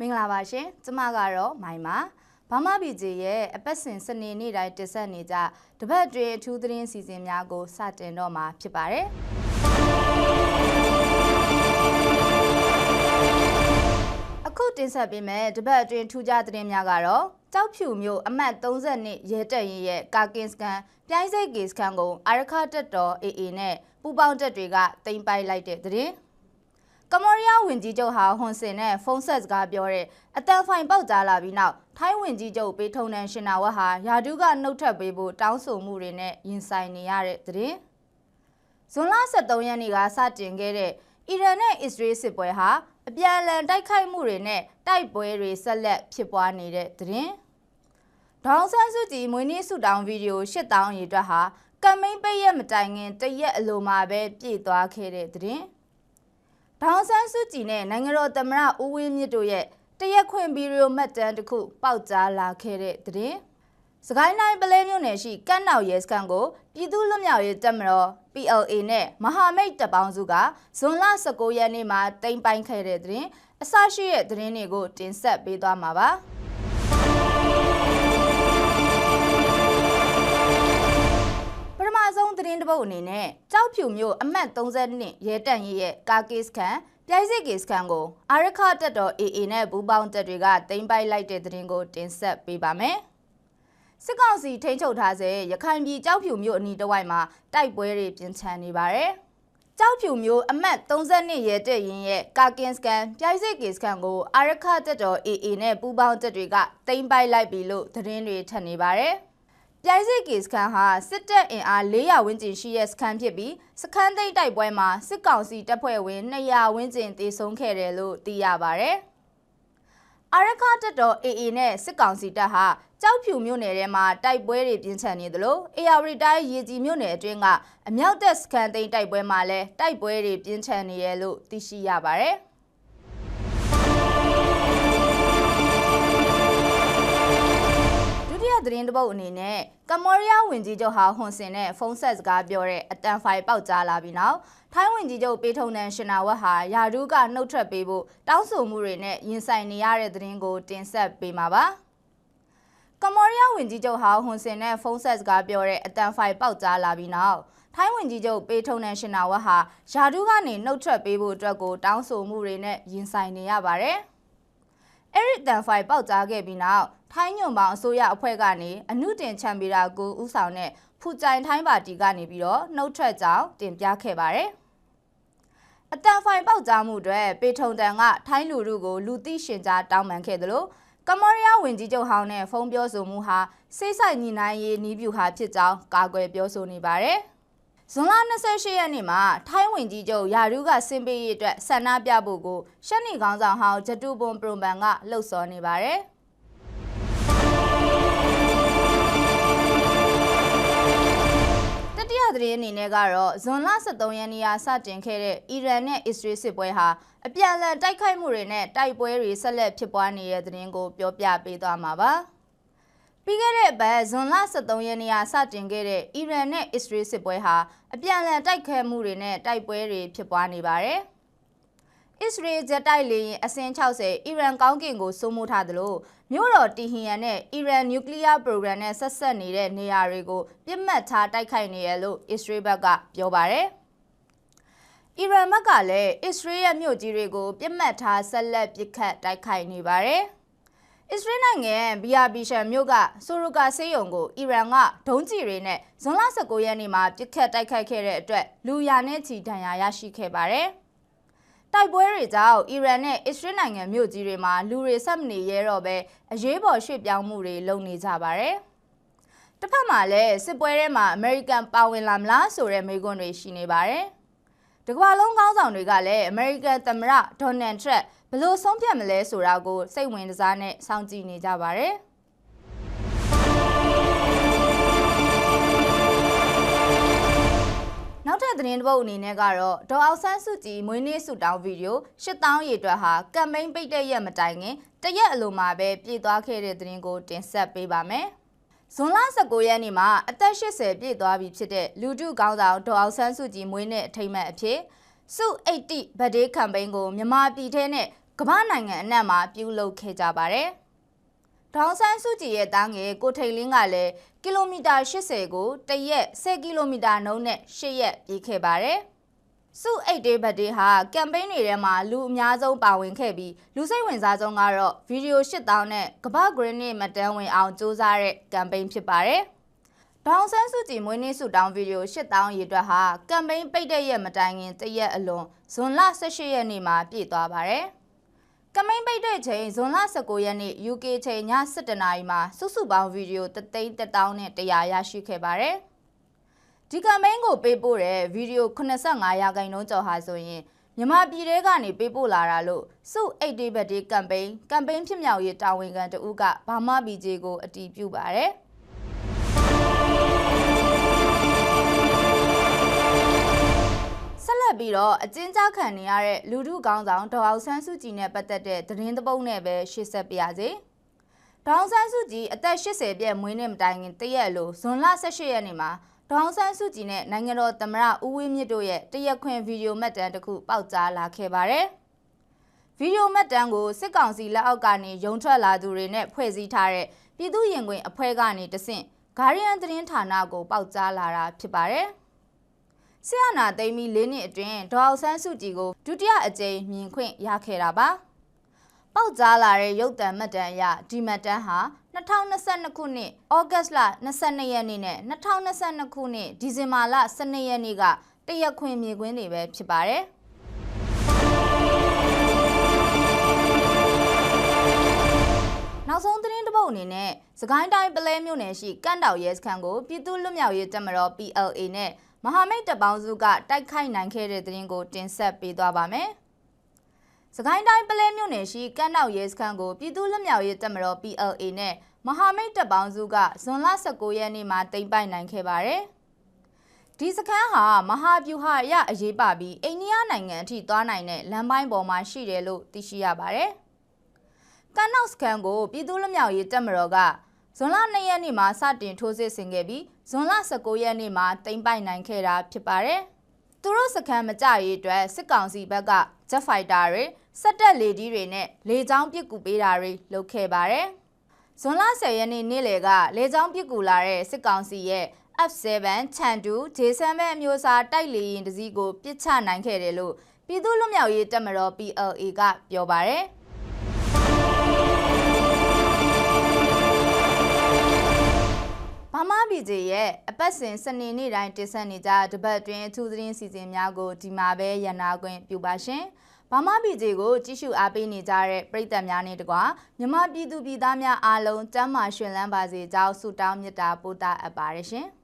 မင်္ဂလာပါရှင်ကျမကတော့မိုင်ပါဘာမဘီဂျီရဲ့အပတ်စဉ်စနေနေ့တိုင်းတင်ဆက်နေကြတပတ်တွင်အထူးသတင်းစီစဉ်များကိုစတင်တော့မှာဖြစ်ပါတယ်အခုတင်ဆက်ပေးမယ်တပတ်အတွင်းထူးခြားသတင်းများကတော့ကြောက်ဖြူမျိုးအမှတ်30နှစ်ရဲတက်ရင်ရဲ့ကာကင်စကန်ပြိုင်းစိတ်ကေစကန်ကိုအာရခတက်တော် AA နဲ့ပူပေါင်းတက်တွေကတင်ပိုက်လိုက်တဲ့သတင်း ကမ္ဘောဒီးယားဝန်ကြီးချုပ်ဟာဟွန်စင်နဲ့ဖုန်းဆက်စကားပြောတဲ့အတန်ဖိုင်ပေါက်ကြားလာပြီးနောက်ထိုင်းဝန်ကြီးချုပ်ပေးထုံတဲ့ရှင်နာဝတ်ဟာယာဒူးကနှုတ်ထပ်ပေးဖို့တောင်းဆိုမှုတွေနဲ့ရင်ဆိုင်နေရတဲ့သတင်းဇွန်လ23ရက်နေ့ကစတင်ခဲ့တဲ့အီရန်နဲ့အစ္စရေးစစ်ပွဲဟာအပြန်အလှန်တိုက်ခိုက်မှုတွေနဲ့တိုက်ပွဲတွေဆက်လက်ဖြစ်ပွားနေတဲ့သတင်းဒေါန်ဆန်းစုကြည်မွေးနေ့ဆုတောင်းဗီဒီယို8000ရေအတွက်ဟာကမ်မိန်ပိတ်ရက်မတိုင်ခင်တရက်အလိုမှာပဲပြည့်သွားခဲ့တဲ့သတင်း ဒေါန်ဆန်းစုကြည်နဲ့နိုင်ငံတော်သမ္မတဦးဝင်းမြင့်တို့ရဲ့တရက်ခွင့်ဗီဒီယိုမှတ်တမ်းတစ်ခုပေါက်ကြားလာခဲ့တဲ့သတင်းစကိုင်းတိုင်းပလဲမြို့နယ်ရှိကန့်နောက်ရဲစခန်းကိုပြည်သူ့လွတ်မြောက်ရေးတပ်မတော် PLA နဲ့မဟာမိတ်တပ်ပေါင်းစုကဇွန်လ19ရက်နေ့မှာတင်ပိုင်ခဲ့တဲ့သတင်းအစရှိတဲ့သတင်းတွေကိုတင်ဆက်ပေးသွားမှာပါပ သတင်းတစ်ပုဒ်အနေနဲ့ကြောက်ဖြူမျိုးအမှတ်32ရဲတန့်ရဲရဲ့ကာကစ်ခန်ပြိုင်စစ်ကေစခန်ကိုအာရခတက်တော် AA နဲ့ဘူပေါင်းတက်တွေကတင်ပိုက်လိုက်တဲ့သတင်းကိုတင်ဆက်ပေးပါမယ်။စစ်ကောင်စီထိန်းချုပ်ထားစေရခိုင်ပြည်ကြောက်ဖြူမြို့အနီးတစ်ဝိုက်မှာတိုက်ပွဲတွေပြင်းထန်နေပါတယ်။ကြောက်ဖြူမျိုးအမှတ်32ရဲတက်ရင်ရဲ့ကာကင်စကန်ပြိုင်စစ်ကေစကန်ကိုအာရခတက်တော် AA နဲ့ပူးပေါင်းတက်တွေကတင်ပိုက်လိုက်ပြီလို့သတင်းတွေထပ်နေပါတယ်။ ပြိုင်စစ်ကေစခန်းဟာစစ်တပ်အင်အား400ဝန်းကျင်ရှိတဲ့စခန်းဖြစ်ပြီးစခန်းသိမ်းတိုက်ပွဲမှာစစ်ကောင်စီတပ်ဖွဲ့ဝင်200ဝန်းကျင်တေဆုံးခဲ့တယ်လို့သိရပါဗျ။အာရခတပ်တော် AA နဲ့စစ်ကောင်စီတပ်ဟာကြောက်ဖြူမြို့နယ်ထဲမှာတိုက်ပွဲတွေပြင်းထန်နေသလိုအေယာဝတီတိုင်းရေကြီးမြို့နယ်အတွင်းကအမြောက်တပ်စခန်းသိမ်းတိုက်ပွဲမှာလည်းတိုက်ပွဲတွေပြင်းထန်နေရလို့သိရှိရပါဗျ။ သတင်းတပုတ်အနေနဲ့ကမ္ဘောဒီးယားဝန်ကြီးချုပ်ဟာဟွန်စင်နဲ့ဖုန်းဆက်စကားပြောတဲ့အတန်ဖိုင်ပေါက်ကြားလာပြီးနောက်ထိုင်းဝန်ကြီးချုပ်ပေးထုံတဲ့ရှင်နာဝတ်ဟာယာဒူးကနှုတ်ထွက်ပေးဖို့တောင်းဆိုမှုတွေနဲ့ရင်ဆိုင်နေရတဲ့သတင်းကိုတင်ဆက်ပေးမှာပါကမ္ဘောဒီးယားဝန်ကြီးချုပ်ဟာဟွန်စင်နဲ့ဖုန်းဆက်စကားပြောတဲ့အတန်ဖိုင်ပေါက်ကြားလာပြီးနောက်ထိုင်းဝန်ကြီးချုပ်ပေးထုံတဲ့ရှင်နာဝတ်ဟာယာဒူးကနေနှုတ်ထွက်ပေးဖို့အတွက်ကိုတောင်းဆိုမှုတွေနဲ့ရင်ဆိုင်နေရပါတယ်။အဲ့ဒီတန်ဖိုင်ပေါက်ကြားခဲ့ပြီးနောက် ထိုင်းညွန်ပေါင်းအစိုးရအဖွဲ့ကနေအနုတင်ချန်ပီရာကိုဥဆောင်တဲ့ဖူကြိုင်ထိုင်းပါတီကနေပြီးတော့နှုတ်ထွက်ကြောင်းတင်ပြခဲ့ပါတယ်။အတန်ဖိုင်ပေါက်ကြားမှုတွေပေထုံတန်ကထိုင်းလူလူကိုလူသိရှင်ကြားတောင်းပန်ခဲ့တယ်လို့ကမ္ဘောဒီးယားဝန်ကြီးချုပ်ဟောင်းနဲ့ဖုန်းပြောဆိုမှုဟာစိတ်ဆိုင်ညီနိုင်ရေးနီးပြူဟာဖြစ်ကြောင်းကာကွယ်ပြောဆိုနေပါတယ်။ဇွန်လ28ရက်နေ့မှာထိုင်းဝင်ကြီးချုပ်ယာရုကစင်ပေးရေးအတွက်ဆန္ဒပြဖို့ကိုရှက်နီကောင်းဆောင်ဟောင်းဂျတူပွန်ပရွန်ဘန်ကလှုပ်ဆော်နေပါတယ် သတင်းအနေနဲ့ကတော့ဇွန်လ23ရက်နေ့ကစတင်ခဲ့တဲ့အီရန်နဲ့အစ္စရေးစစ်ပွဲဟာအပြန်အလှန်တိုက်ခိုက်မှုတွေနဲ့တိုက်ပွဲတွေဆက်လက်ဖြစ်ပွားနေတဲ့သတင်းကိုပြောပြပေးသွားမှာပါ။ပြီးခဲ့တဲ့အပတ်ဇွန်လ23ရက်နေ့ကစတင်ခဲ့တဲ့အီရန်နဲ့အစ္စရေးစစ်ပွဲဟာအပြန်အလှန်တိုက်ခိုက်မှုတွေနဲ့တိုက်ပွဲတွေဖြစ်ပွားနေပါတယ်။ အစ္စရေးဂျက်တိုက်လေယာဉ်အစင်း60အီရန်ကောင်းကင်ကိုစိုးမိုးထားသလိုမြို့တော်တီဟီယန်နဲ့အီရန်နျူကလ িয়ার ပရိုဂရမ်နဲ့ဆက်ဆက်နေတဲ့နေရာတွေကိုပြစ်မှတ်ထားတိုက်ခိုက်နေရလို့အစ္စရေးဘက်ကပြောပါတယ်။အီရန်ဘက်ကလည်းအစ္စရေးရဲ့မြို့ကြီးတွေကိုပြစ်မှတ်ထားဆက်လက်ပစ်ခတ်တိုက်ခိုက်နေပါတယ်။အစ္စရေးနိုင်ငံဘီယာဘီရှန်မြို့ကဆိုရိုကာဆေးရုံကိုအီရန်ကဒုံးကျည်တွေနဲ့ဇွန်လ19ရက်နေ့မှာပစ်ခတ်တိုက်ခိုက်ခဲ့တဲ့အတွက်လူရာနဲ့ချီဒဏ်ရာရရှိခဲ့ပါတယ်။ တိုက်ပွဲတွေကြောင့်အီရန်နဲ့အစ္စရေးနိုင်ငံမြို့ကြီးတွေမှာလူတွေဆက်မနေရဲတော့ပဲအရေးပေါ်ရွှေ့ပြောင်းမှုတွေလုပ်နေကြပါတယ်။တစ်ဖက်မှာလည်းစစ်ပွဲထဲမှာအမေရိကန်ပါဝင်လာမလားဆိုတဲ့မေးခွန်းတွေရှိနေပါတယ်။တကမ္ဘာလုံးခေါင်းဆောင်တွေကလည်းအမေရိကန်သမ္မတဒေါ်နယ်ထရက်ဘလို့ဆုံးဖြတ်မလဲဆိုတာကိုစိတ်ဝင်စားနဲ့စောင့်ကြည့်နေကြပါတယ်။ သတင်းတစ်ပုဒ်အနေနဲ့ကတော့ဒေါ်အောင်ဆန်းစုကြည်မွေးနေ့ဆုတောင်းဗီဒီယို8000ရေအတွက်ဟာကမ်ပိန်းပိတ်တဲ့ရက်မတိုင်ခင်တရက်အလိုမှာပဲပြည့်သွားခဲ့တဲ့သတင်းကိုတင်ဆက်ပေးပါမယ်။ဇွန်လ19ရက်နေ့မှာအသက်80ပြည့်သွားပြီဖြစ်တဲ့လူထုကောင်းဆောင်ဒေါ်အောင်ဆန်းစုကြည်မွေးနေ့အထိမ်းအမှတ်အဖြစ်စု80ဗတ်ဒေးကမ်ပိန်းကိုမြန်မာပြည်ထဲနဲ့ကမ္ဘာနိုင်ငံအနှံ့မှာပြုလုပ်ခဲ့ကြပါတယ်။ ဒေါအောင်ဆန်းစုကြည်ရဲ့တားငယ်ကိုထိန်လင်းကလည်းကီလိုမီတာ80ကိုတစ်ရက်10ကီလိုမီတာနှုန်းနဲ့10ရက်ပြေးခဲ့ပါတယ်။စုအိတ်ဒေးဘတ်ဒေးဟာကမ်ပိန်းတွေထဲမှာလူအများဆုံးပါဝင်ခဲ့ပြီးလူစိတ်ဝင်စားဆုံးကတော့ဗီဒီယို8000နဲ့ကမ္ဘာဂရင်းနစ်မတန်းဝင်အောင်စူးစမ်းတဲ့ကမ်ပိန်းဖြစ်ပါတယ်။ဒေါအောင်ဆန်းစုကြည်မွေးနေ့ဆုတောင်းဗီဒီယို8000ရေအတွက်ဟာကမ်ပိန်းပိတ်တဲ့ရက်မတိုင်ခင်တရက်အလွန်ဇွန်လ18ရက်နေ့မှာပြည့်သွားပါတယ်။ ကမိန်ပိတ်တဲ့ချိန်ဇွန်လ19ရက်နေ့ UK ချိန်ည7:00နာရီမှာစုစုပေါင်းဗီဒီယို3,000နဲ့100ရရှိခဲ့ပါတယ်။ဒီကမိန်ကိုပေးပို့တဲ့ဗီဒီယို85ရာခိုင်နှုန်းကျော်ဟာဆိုရင်မြန်မာပြည်ထဲကနေပေးပို့လာတာလို့စု80ဘတ်ဒီကမ်ပိန်းကမ်ပိန်းဖြစ်မြောက်ရေးတာဝန်ခံတဦးကဘာမဘီဂျေကိုအတည်ပြုပါတယ်။ ပြီးတော့အကျဉ်းချခံနေရတဲ့လူထုကောင်းဆောင်ဒေါအောင်ဆန်းစုကြည်နဲ့ပတ်သက်တဲ့သတင်းသပုတ်နဲ့ပဲရှေ့ဆက်ပြရစေ။ဒေါအောင်ဆန်းစုကြည်အသက်80ပြည့်မွေးနေ့မတိုင်ခင်တရက်လိုဇွန်လ18ရက်နေ့မှာဒေါအောင်ဆန်းစုကြည်နဲ့နိုင်ငံတော်သမ္မတဦးဝင်းမြင့်တို့ရဲ့တရက်ခွင်ဗီဒီယိုမှတ်တမ်းတစ်ခုပေါက်ကြားလာခဲ့ပါတယ်။ဗီဒီယိုမှတ်တမ်းကိုစစ်ကောင်စီလက်အောက်ကနေရုံထွက်လာသူတွေနဲ့ဖွဲ့စည်းထားတဲ့ပြည်သူ့ရင်ခွင်အဖွဲ့ကနေတဆင့်ဂါရီယန်သတင်းဌာနကိုပေါက်ကြားလာတာဖြစ်ပါတယ်။ ဆီယနာသိမ်းပြီး၄နှစ်အတွင်းဒေါအောင်ဆန်းစုကြည်ကိုဒုတိယအကြိမ်မြင်ခွင့်ရခဲ့တာပါ။ပေါက်ကြားလာတဲ့ရုပ်တံမှတ်တမ်းအရဒီမှတ်တမ်းဟာ2022ခုနှစ်ဩဂတ်လ22ရက်နေ့နဲ့2022ခုနှစ်ဒီဇင်ဘာလ12ရက်နေ့ကတရက်ခွင်မြေခွင်းတွေပဲဖြစ်ပါတယ်။နောက်ဆုံးသတင်းတစ်ပုဒ်အနေနဲ့စကိုင်းတိုင်းပလဲမြို့နယ်ရှိကန့်တောက်ရဲစခန်းကိုပြည်သူ့လွတ်မြောက်ရေးတပ်မတော် PLA နဲ့ မဟာမိတ်တပ်ပေါင်းစုကတိုက်ခိုက်နိုင်ခဲ့တဲ့သတင်းကိုတင်ဆက်ပေးသွားပါမယ်။စကိုင်းတိုင်းပလဲမြို့နယ်ရှိကန့်တောက်ရဲစခန်းကိုပြည်သူ့လွတ်မြောက်ရေးတပ်မတော် PLA နဲ့မဟာမိတ်တပ်ပေါင်းစုကဇွန်လ19ရက်နေ့မှာတိမ့်ပိုက်နိုင်ခဲ့ပါတယ်။ဒီစခန်းဟာမဟာဗျူဟာရအရေးပါပြီးအိန္ဒိယနိုင်ငံအထိသွားနိုင်တဲ့လမ်းပိုင်းပေါ်မှာရှိတယ်လို့သိရှိရပါတယ်။ကန်နောက်စခန်းကိုပြည်သူ့လွတ်မြောက်ရေးတပ်မတော်ကဇွန်လ2ရက်နေ့မှာစတင်ထိုးစစ်ဆင်ခဲ့ပြီး ဇွန်လ19ရက်နေ့မှာတိမ့်ပိုက်နိုင်ခဲ့တာဖြစ်ပါတယ်။သူတို့စခန်းမကြရေးအတွက်စစ်ကောင်စီဘက်ကဂျက်ဖိုက်တာတွေစက်တက်လေဒီတွေနဲ့လေကြောင်းပစ်ကူပေးတာတွေလုပ်ခဲ့ပါတယ်။ဇွန်လ10ရက်နေ့နေ့လယ်ကလေကြောင်းပစ်ကူလာတဲ့စစ်ကောင်စီရဲ့ F7 ချန်တူ J7 အမျိုးအစားတိုက်လေယာဉ်တစ်စီးကိုပစ်ချနိုင်ခဲ့တယ်လို့ပြည်သူ့လွတ်မြောက်ရေးတပ်မတော် PLA ကပြောပါတယ်။ မမဘီဂျေရဲ့အပတ်စဉ်စနေနေ့တိုင်းတင်ဆက်နေကြတပတ်တွင်အထူးသတင်းစီစဉ်များကိုဒီမှာပဲရန်နာခွင့်ပြုပါရှင်။ဘာမဘီဂျေကိုကြည့်ရှုအားပေးနေကြတဲ့ပရိသတ်များနဲ့တကွာမြမပြည်သူပြည်သားများအားလုံးကျမ်းမာရှင်လန်းပါစေကြောင်းဆုတောင်းမေတ္တာပို့သအပ်ပါရရှင်။